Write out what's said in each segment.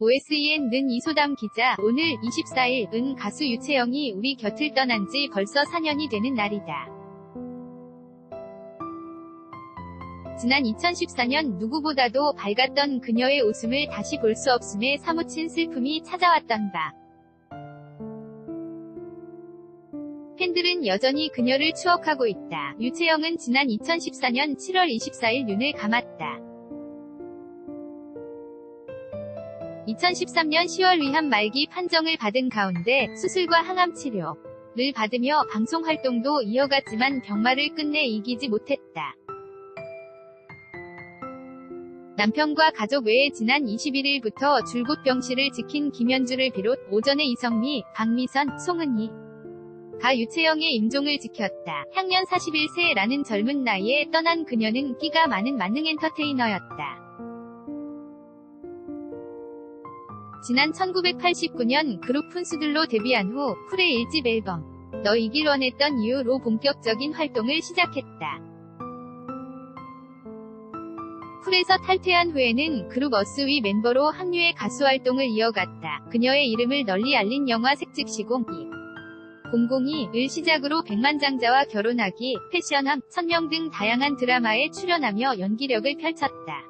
OSEN-는 이소담 기자, 오늘 24일, 은 가수 유채영이 우리 곁을 떠난 지 벌써 4년이 되는 날이다. 지난 2014년 누구보다도 밝았던 그녀의 웃음을 다시 볼 수 없음에 사무친 슬픔이 찾아왔던 바. 팬들은 여전히 그녀를 추억하고 있다. 유채영은 지난 2014년 7월 24일 눈을 감았다. 2013년 10월 위암 말기 판정을 받은 가운데 수술과 항암 치료 를 받으며 방송 활동도 이어갔지만 병마를 끝내 이기지 못했다. 남편과 가족 외에 지난 21일부터 줄곧 병실을 지킨 김현주를 비롯 오전에 이성미, 박미선, 송은희, 가 유채영의 임종을 지켰다. 향년 41세라는 젊은 나이에 떠난 그녀는 끼가 많은 만능 엔터테이너였다. 지난 1989년 그룹 푼수들로 데뷔한 후 쿨의 1집 앨범 너 이길 원했던 이유로 본격적인 활동을 시작했다. 쿨에서 탈퇴한 후에는 그룹 어스위 멤버로 합류해 가수 활동을 이어갔다. 그녀의 이름을 널리 알린 영화 색즉 시공 002을 시작으로 백만장자와 결혼하기, 패션함, 천명 등 다양한 드라마에 출연하며 연기력을 펼쳤다.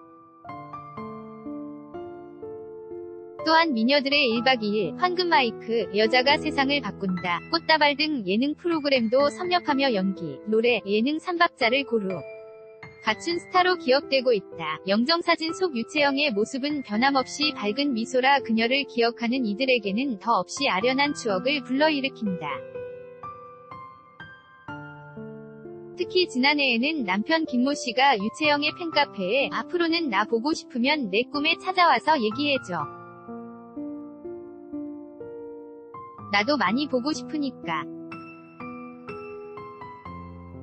또한 미녀들의 1박 2일, 황금 마이크, 여자가 세상을 바꾼다, 꽃다발 등 예능 프로그램도 섭렵하며 연기, 노래, 예능 3박자를 고루 갖춘 스타로 기억되고 있다. 영정사진 속 유채영의 모습은 변함없이 밝은 미소라 그녀를 기억하는 이들에게는 더 없이 아련한 추억을 불러일으킨다. 특히 지난해에는 남편 김모 씨가 유채영의 팬카페에 앞으로는 나 보고 싶으면 내 꿈에 찾아와서 얘기해줘. 나도 많이 보고 싶으니까.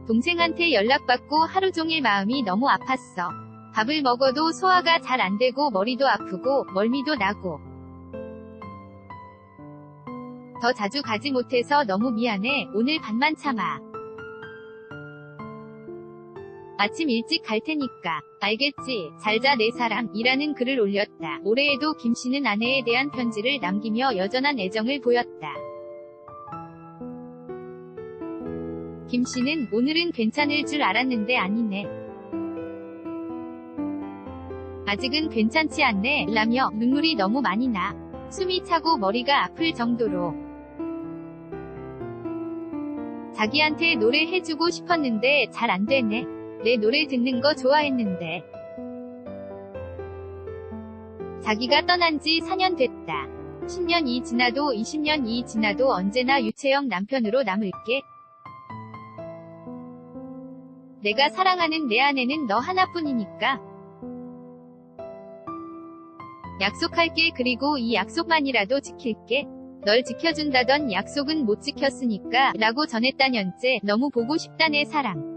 동생한테 연락받고 하루 종일 마음이 너무 아팠어. 밥을 먹어도 소화가 잘 안 되고 머리도 아프고 멀미도 나고. 더 자주 가지 못해서 너무 미안해. 오늘 반만 참아. 아침 일찍 갈 테니까. 알겠지. 잘 자 내 사랑. 이라는 글을 올렸다. 올해에도 김 씨는 아내에 대한 편지를 남기며 여전한 애정을 보였다. 김 씨는 오늘은 괜찮을 줄 알았는데 아니네. 아직은 괜찮지 않네. 라며 눈물이 너무 많이 나. 숨이 차고 머리가 아플 정도로. 자기한테 노래 해주고 싶었는데 잘 안 되네. 내 노래 듣는 거 좋아했는데. 자기가 떠난 지 4년 됐다. 10년이 지나도 20년이 지나도 언제나 유채영 남편으로 남을게. 내가 사랑하는 내 아내는 너 하나뿐이니까. 약속할게 그리고 이 약속만이라도 지킬게. 널 지켜준다던 약속은 못 지켰으니까 라고 전했다년째 너무 보고 싶다 내 사랑.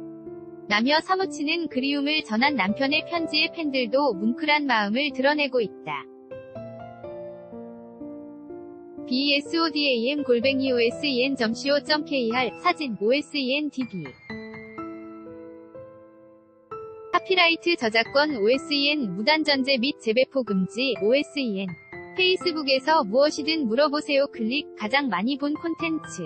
라며 사무치는 그리움을 전한 남편의 편지에 팬들도 뭉클한 마음을 드러내고 있다. BSODAM 골뱅이 OSEN.co.kr 사진 OSEN DB 카피라이트 저작권 OSEN 무단전제 및 재배포 금지 OSEN 페이스북에서 무엇이든 물어보세요 클릭 가장 많이 본 콘텐츠